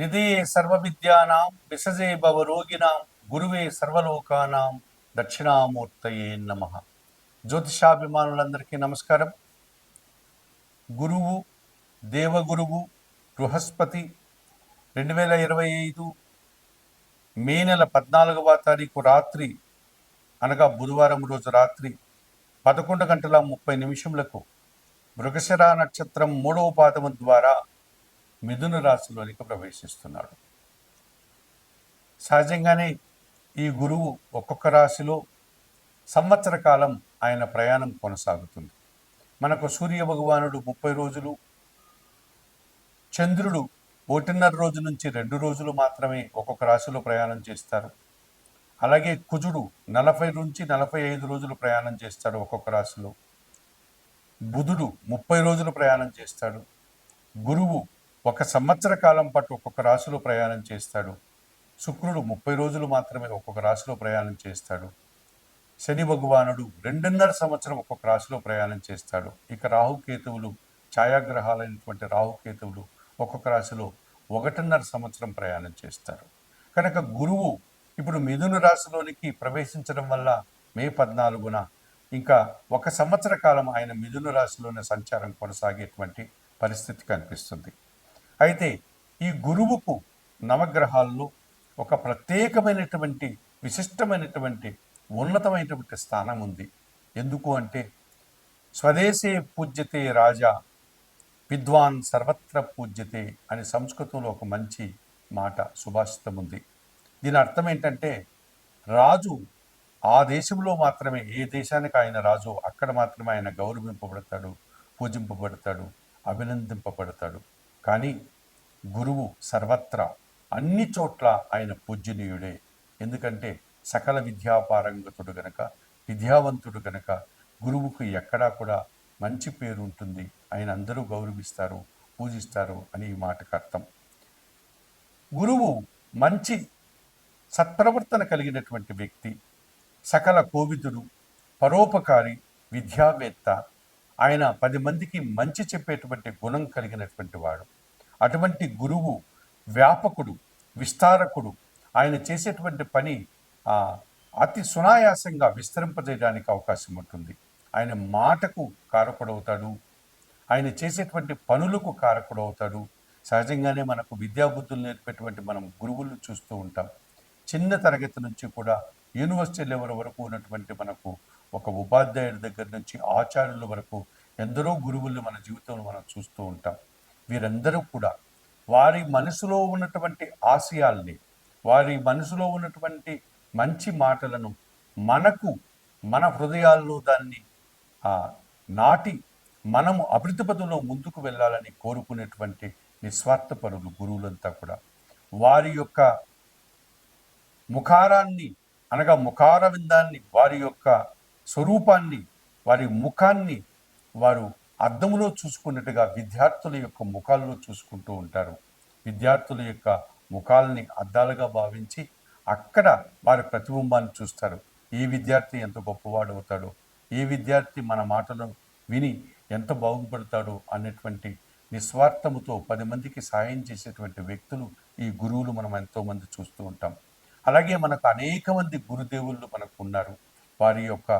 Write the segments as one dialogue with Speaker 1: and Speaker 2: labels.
Speaker 1: నిధే సర్వవిద్యానాం విసజే భవరోగిణాం గురువే సర్వలోకానాం దక్షిణామూర్తయే నమ. జ్యోతిషాభిమానులందరికీ నమస్కారం. గురువు దేవగురువు బృహస్పతి రెండు వేల ఇరవై ఐదు మే నెల పద్నాలుగవ తారీఖు రాత్రి అనగా బుధవారం రోజు రాత్రి పదకొండు గంటల ముప్పై నిమిషములకు మృగశిర నక్షత్రం మూడవ పాదము ద్వారా మిథున రాశిలోనికి ప్రవేశిస్తున్నాడు. సహజంగానే ఈ గురువు ఒక్కొక్క రాశిలో సంవత్సర కాలం ఆయన ప్రయాణం కొనసాగుతుంది. మనకు సూర్య భగవానుడు ముప్పై రోజులు చంద్రుడు ఒకటిన్నర రోజు నుంచి రెండు రోజులు మాత్రమే ఒక్కొక్క రాశిలో ప్రయాణం చేస్తారు. అలాగే కుజుడు నలభై నుంచి నలభై ఐదు రోజులు ప్రయాణం చేస్తాడు ఒక్కొక్క రాశిలో. బుధుడు ముప్పై రోజులు ప్రయాణం చేస్తాడు. గురువు ఒక సంవత్సర కాలం పాటు ఒక్కొక్క రాశిలో ప్రయాణం చేస్తాడు. శుక్రుడు ముప్పై రోజులు మాత్రమే ఒక్కొక్క రాశిలో ప్రయాణం చేస్తాడు. శని భగవానుడు రెండున్నర సంవత్సరం ఒక్కొక్క రాశిలో ప్రయాణం చేస్తాడు. ఇక రాహుకేతువులు ఛాయాగ్రహాలైనటువంటి రాహుకేతువులు ఒక్కొక్క రాశిలో ఒకటిన్నర సంవత్సరం ప్రయాణం చేస్తారు. కనుక గురువు ఇప్పుడు మిథున రాశిలోనికి ప్రవేశించడం వల్ల మే పద్నాలుగున ఇంకా ఒక సంవత్సర కాలం ఆయన మిథున రాశిలోనే సంచారం కొనసాగేటువంటి పరిస్థితి కనిపిస్తుంది. అయితే ఈ గురువుకు నవగ్రహాల్లో ఒక ప్రత్యేకమైనటువంటి విశిష్టమైనటువంటి ఉన్నతమైనటువంటి స్థానం ఉంది. ఎందుకు అంటే స్వదేశే పూజ్యతే రాజా విద్వాన్ సర్వత్ర పూజ్యతే అని సంస్కృతంలో ఒక మంచి మాట సుభాషితం ఉంది. దీని అర్థం ఏంటంటే రాజు ఆ దేశంలో మాత్రమే ఏ దేశానికి ఆయన రాజు అక్కడ మాత్రమే ఆయన గౌరవింపబడతాడు పూజింపబడతాడు అభినందింపబడతాడు. కానీ గురువు సర్వత్రా అన్ని చోట్ల ఆయన పూజనీయుడే ఎందుకంటే సకల విద్యాపారంగతుడు గనక విద్యావంతుడు గనక గురువుకు ఎక్కడా కూడా మంచి పేరు ఉంటుంది. ఆయన అందరూ గౌరవిస్తారు పూజిస్తారు అని ఈ మాటకు అర్థం. గురువు మంచి సత్ప్రవర్తన కలిగినటువంటి వ్యక్తి సకల కోవిదుడు పరోపకారి విద్యావేత్త ఆయన పది మందికి మంచి చెప్పేటువంటి గుణం కలిగినటువంటి వాడు. అటువంటి గురువు వ్యాపకుడు విస్తారకుడు. ఆయన చేసేటువంటి పని అతి సునాయాసంగా విస్తరింపజేయడానికి అవకాశం ఉంటుంది. ఆయన మాటకు కారకుడవుతాడు. ఆయన చేసేటువంటి పనులకు కారకుడవుతాడు. సహజంగానే మనకు విద్యాబుద్ధులు నేర్పేటువంటి మనం గురువులు చూస్తూ ఉంటాం. చిన్న తరగతి నుంచి కూడా యూనివర్సిటీ లెవెల్ వరకు ఉన్నటువంటి మనకు ఒక ఉపాధ్యాయుడి దగ్గర నుంచి ఆచార్యుల వరకు ఎందరో గురువులు మన జీవితంలో మనం చూస్తూ ఉంటాం. వీరందరూ కూడా వారి మనసులో ఉన్నటువంటి ఆశయాల్ని వారి మనసులో ఉన్నటువంటి మంచి మాటలను మనకు మన హృదయాల్లో దాన్ని నాటి మనము అభివృద్ధి పదంలో ముందుకు వెళ్ళాలని కోరుకునేటువంటి నిస్వార్థపరులు గురువులంతా కూడా. వారి యొక్క ముఖారాన్ని అనగా ముఖారవిందాన్ని వారి యొక్క స్వరూపాన్ని వారి ముఖాన్ని వారు అద్దములో చూసుకున్నట్టుగా విద్యార్థుల యొక్క ముఖాల్లో చూసుకుంటూ ఉంటారు. విద్యార్థుల యొక్క ముఖాలని అద్దాలుగా భావించి అక్కడ వారి ప్రతిబింబాన్ని చూస్తారు. ఏ విద్యార్థి ఎంత గొప్పవాడు అవుతాడో ఏ విద్యార్థి మన మాటలను విని ఎంత బాగుపడతాడో అనేటువంటి నిస్వార్థముతో పది మందికి సాయం చేసేటువంటి వ్యక్తులు ఈ గురువులు మనం ఎంతోమంది చూస్తూ ఉంటాం. అలాగే మనకు అనేక మంది గురుదేవుళ్ళు మనకు ఉన్నారు. వారి యొక్క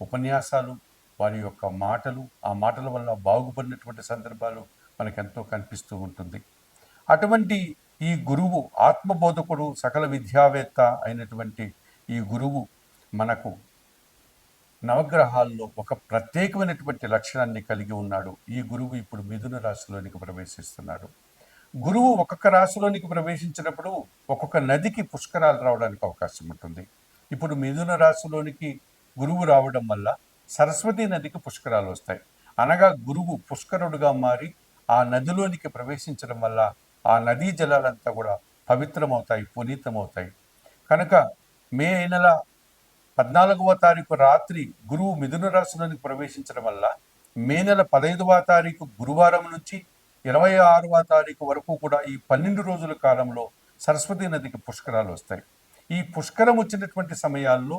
Speaker 1: ఉపన్యాసాలు వారి యొక్క మాటలు ఆ మాటల వల్ల బాగుపడినటువంటి సందర్భాలు మనకెంతో కనిపిస్తూ ఉంటుంది. అటువంటి ఈ గురువు ఆత్మబోధకుడు సకల విద్యావేత్త అయినటువంటి ఈ గురువు మనకు నవగ్రహాల్లో ఒక ప్రత్యేకమైనటువంటి లక్షణాన్ని కలిగి ఉన్నాడు. ఈ గురువు ఇప్పుడు మిథున రాశిలోనికి ప్రవేశిస్తున్నాడు. గురువు ఒక్కొక్క రాశిలోనికి ప్రవేశించినప్పుడు ఒక్కొక్క నదికి పుష్కరాలు రావడానికి అవకాశం ఉంటుంది. ఇప్పుడు మిథున రాశిలోనికి గురువు రావడం వల్ల సరస్వతి నదికి పుష్కరాలు వస్తాయి. అనగా గురువు పుష్కరుడుగా మారి ఆ నదిలోనికి ప్రవేశించడం వల్ల ఆ నదీ జలాలంతా కూడా పవిత్రమవుతాయి పునీతమవుతాయి. కనుక మే నెల పద్నాలుగవ తారీఖు రాత్రి గురువు మిథున రాశిలోనికి ప్రవేశించడం వల్ల మే నెల పదహైదవ తారీఖు గురువారం నుంచి ఇరవై ఆరవ తారీఖు వరకు కూడా ఈ పన్నెండు రోజుల కాలంలో సరస్వతి నదికి పుష్కరాలు వస్తాయి. ఈ పుష్కరం వచ్చినటువంటి సమయాల్లో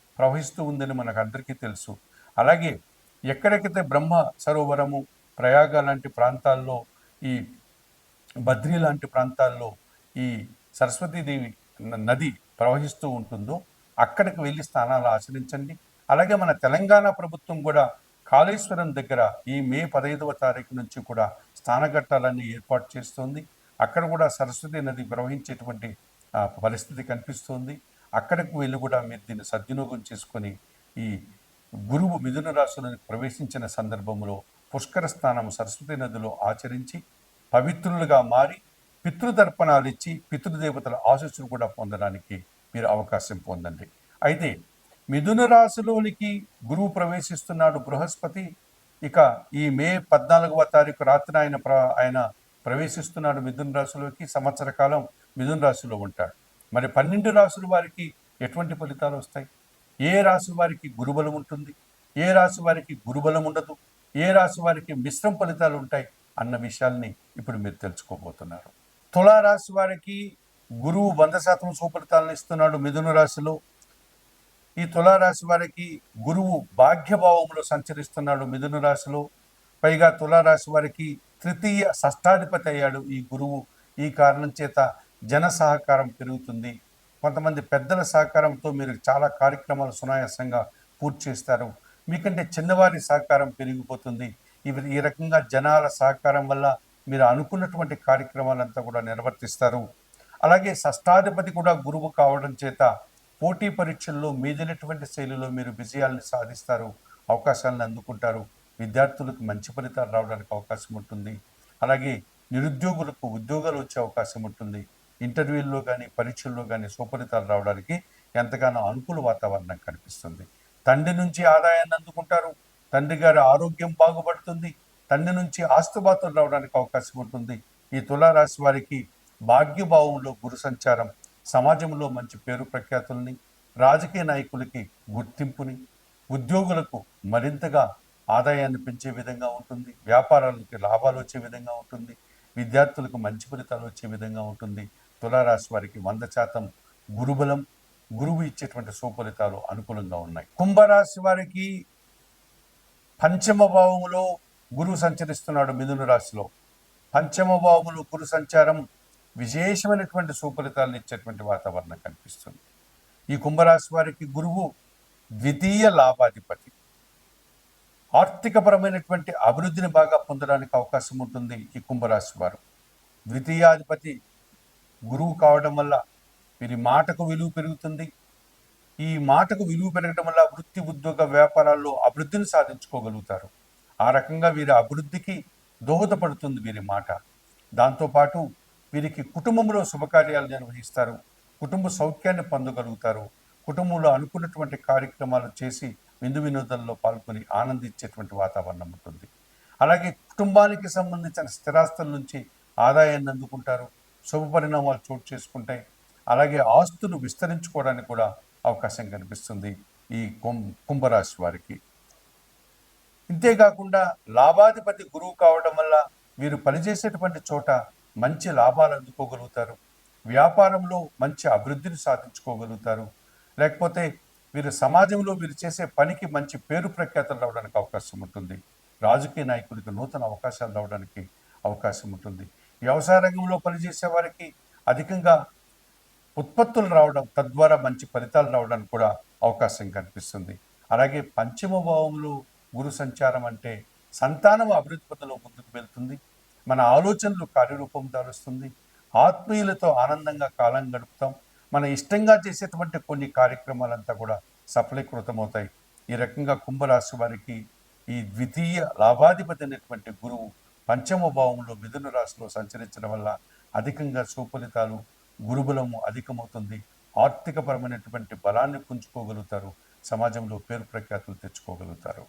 Speaker 1: ప్రవహిస్తూ ఉందని మనకు అందరికీ తెలుసు. అలాగే ఎక్కడెక్కడైతే బ్రహ్మ సరోవరము ప్రయాగ లాంటి ప్రాంతాల్లో ఈ బద్రీ లాంటి ప్రాంతాల్లో ఈ సరస్వతీదేవి నది ప్రవహిస్తూ ఉంటుందో అక్కడికి వెళ్ళి స్థానాలు ఆచరించండి. అలాగే మన తెలంగాణ ప్రభుత్వం కూడా కాళేశ్వరం దగ్గర ఈ మే పదహైదవ తారీఖు నుంచి కూడా స్థానఘట్టాలన్నీ ఏర్పాటు చేస్తుంది. అక్కడ కూడా సరస్వతి నది ప్రవహించేటువంటి పరిస్థితి కనిపిస్తుంది. అక్కడికి వెళ్ళి కూడా మీరు దీన్ని సద్వినియోగం చేసుకొని ఈ గురువు మిథున రాశిలోకి ప్రవేశించిన సందర్భంలో పుష్కర స్నానం సరస్వతి నదిలో ఆచరించి పవిత్రులుగా మారి పితృతర్పణాలు ఇచ్చి పితృదేవతల ఆశీస్సులు కూడా పొందడానికి మీరు అవకాశం పొందండి. అయితే మిథున రాశిలోనికి గురువు ప్రవేశిస్తున్నాడు బృహస్పతి. ఇక ఈ మే పద్నాలుగవ తారీఖు రాత్రి ఆయన ప్ర ఆయన ప్రవేశిస్తున్నాడు మిథున రాశిలోకి. సంవత్సర కాలం మిథున రాశిలో ఉంటాడు. మరి పన్నెండు రాసుల వారికి ఎటువంటి ఫలితాలు వస్తాయి? ఏ రాశి వారికి గురుబలం ఉంటుంది? ఏ రాశి వారికి గురుబలం ఉండదు? ఏ రాశి వారికి మిశ్రమ ఫలితాలు ఉంటాయి? అన్న విషయాల్ని ఇప్పుడు మీరు తెలుసుకోబోతున్నారు. తులా రాశి వారికి గురువు వంద శాతం సుఫలితాలను ఇస్తున్నాడు మిథున రాశిలో. ఈ తులారాశి వారికి గురువు భాగ్యభావంలో సంచరిస్తున్నాడు మిథున రాశిలో. పైగా తులారాశి వారికి తృతీయ షష్టాధిపతి అయ్యాడు ఈ గురువు. ఈ కారణం చేత జన సహకారం పెరుగుతుంది. కొంతమంది పెద్దల సహకారంతో మీరు చాలా కార్యక్రమాలు సునాయాసంగా పూర్తి చేస్తారు. మీకంటే చిన్నవారి సహకారం పెరిగిపోతుంది. ఇవి ఈ రకంగా జనాల సహకారం వల్ల మీరు అనుకున్నటువంటి కార్యక్రమాలంతా కూడా నిర్వర్తిస్తారు. అలాగే షష్టాధిపతి కూడా గురువు కావడం చేత పోటీ పరీక్షల్లో మీదినటువంటి శైలిలో మీరు విజయాల్ని సాధిస్తారు. అవకాశాలను అందుకుంటారు. విద్యార్థులకు మంచి ఫలితాలు రావడానికి అవకాశం ఉంటుంది. అలాగే నిరుద్యోగులకు ఉద్యోగాలు వచ్చే అవకాశం ఉంటుంది. ఇంటర్వ్యూల్లో కానీ పరీక్షల్లో కానీ సుఫలితాలు రావడానికి ఎంతగానో అనుకూల వాతావరణం కనిపిస్తుంది. తండ్రి నుంచి ఆదాయాన్ని అందుకుంటారు. తండ్రి గారి ఆరోగ్యం బాగుపడుతుంది. తండ్రి నుంచి ఆస్తుబాతులు రావడానికి అవకాశం ఉంటుంది. ఈ తులారాశి వారికి భాగ్యభావంలో గురు సంచారం సమాజంలో మంచి పేరు ప్రఖ్యాతుల్ని రాజకీయ నాయకులకి గుర్తింపుని ఉద్యోగులకు మరింతగా ఆదాయాన్ని పెంచే విధంగా ఉంటుంది. వ్యాపారాలకి లాభాలు వచ్చే విధంగా ఉంటుంది. విద్యార్థులకు మంచి ఫలితాలు వచ్చే విధంగా ఉంటుంది. తులారాశి వారికి వంద శాతం గురుబలం గురువు ఇచ్చేటువంటి సుఫలితాలు అనుకూలంగా ఉన్నాయి. కుంభరాశి వారికి పంచమ భావములో గురువు సంచరిస్తున్నాడు మిథున రాశిలో. పంచమ భావములో గురు సంచారం విశేషమైనటువంటి సుఫలితాలను ఇచ్చేటువంటి వాతావరణం కనిపిస్తుంది. ఈ కుంభరాశి వారికి గురువు ద్వితీయ లాభాధిపతి. ఆర్థికపరమైనటువంటి అభివృద్ధిని బాగా పొందడానికి అవకాశం ఉంటుంది ఈ కుంభరాశి వారు. ద్వితీయాధిపతి గురువు కావడం వల్ల వీరి మాటకు విలువ పెరుగుతుంది. ఈ మాటకు విలువ పెరగడం వల్ల వృత్తి ఉద్యోగ వ్యాపారాల్లో అభివృద్ధిని సాధించుకోగలుగుతారు. ఆ రకంగా వీరి అభివృద్ధికి దోహదపడుతుంది వీరి మాట. దాంతోపాటు వీరికి కుటుంబంలో శుభకార్యాలు నిర్వహిస్తారు. కుటుంబ సౌఖ్యాన్ని పొందగలుగుతారు. కుటుంబంలో అనుకున్నటువంటి కార్యక్రమాలు చేసి విందు వినోదంలో పాల్గొని ఆనందించేటువంటి వాతావరణం ఉంటుంది. అలాగే కుటుంబానికి సంబంధించిన స్థిరాస్తుల నుంచి ఆదాయాన్ని అందుకుంటారు. శుభ పరిణామాలు చోటు చేసుకుంటాయి అలాగే ఆస్తులు విస్తరించుకోవడానికి కూడా అవకాశం కనిపిస్తుంది ఈ కుంభ కుంభరాశి వారికి. ఇంతేకాకుండా లాభాధిపతి గురువు కావడం వల్ల వీరు పనిచేసేటువంటి చోట మంచి లాభాలు అందుకోగలుగుతారు. వ్యాపారంలో మంచి అభివృద్ధిని సాధించుకోగలుగుతారు. లేకపోతే వీరు సమాజంలో వీరు చేసే పనికి మంచి పేరు ప్రఖ్యాతలు రావడానికి అవకాశం ఉంటుంది. రాజకీయ నాయకుడికి నూతన అవకాశాలు రావడానికి అవకాశం ఉంటుంది. వ్యవసాయ రంగంలో పనిచేసే వారికి అధికంగా ఉత్పత్తులు రావడం తద్వారా మంచి ఫలితాలు రావడానికి కూడా అవకాశం కనిపిస్తుంది. అలాగే పంచమ భావంలో గురు సంచారం అంటే సంతానం అభివృద్ధి పథంలో ముందుకు వెళ్తుంది. మన ఆలోచనలు కార్యరూపం దారుస్తుంది. ఆత్మీయులతో ఆనందంగా కాలం గడుపుతాం. మన ఇష్టంగా చేసేటువంటి కొన్ని కార్యక్రమాలంతా కూడా సఫలీకృతమవుతాయి. ఈ రకంగా కుంభరాశి వారికి ఈ ద్వితీయ లాభాధిపతి అనేటువంటి గురువు పంచమ భావంలో మిథున రాశిలో సంచరించడం వల్ల అధికంగా సుఫలితాలు గురుబలము అధికమవుతుంది. ఆర్థికపరమైనటువంటి బలాన్ని పుంజుకోగలుగుతారు. సమాజంలో పేరు ప్రఖ్యాతులు తెచ్చుకోగలుగుతారు.